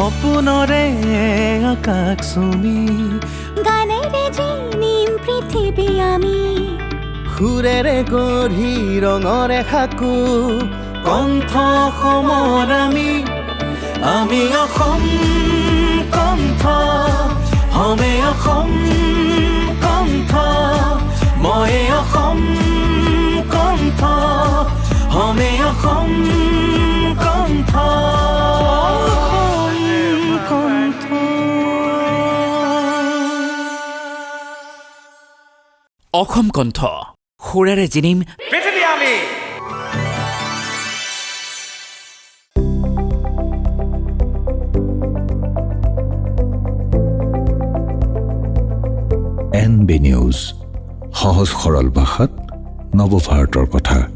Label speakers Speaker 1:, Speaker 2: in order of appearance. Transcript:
Speaker 1: সপোনৰে আকাশ চুমি
Speaker 2: গানেৰে জিনিম পৃথিৱী আমি।
Speaker 1: সুৰেৰে গঢ়ি ৰঙৰে সাকো কণ্ঠ সমৰ আমি। আমি অসম কণ্ঠ। হমে অসম কণ্ঠ। মই অসম কণ্ঠ। হমে অসম
Speaker 3: অসম কণ্ঠ। সুৰেৰে জিনিম।
Speaker 4: পৃথিৱী আমি।
Speaker 5: এন বি নিউজ সহজ সৰল ভাষাত নৱভাৰতৰ কথা।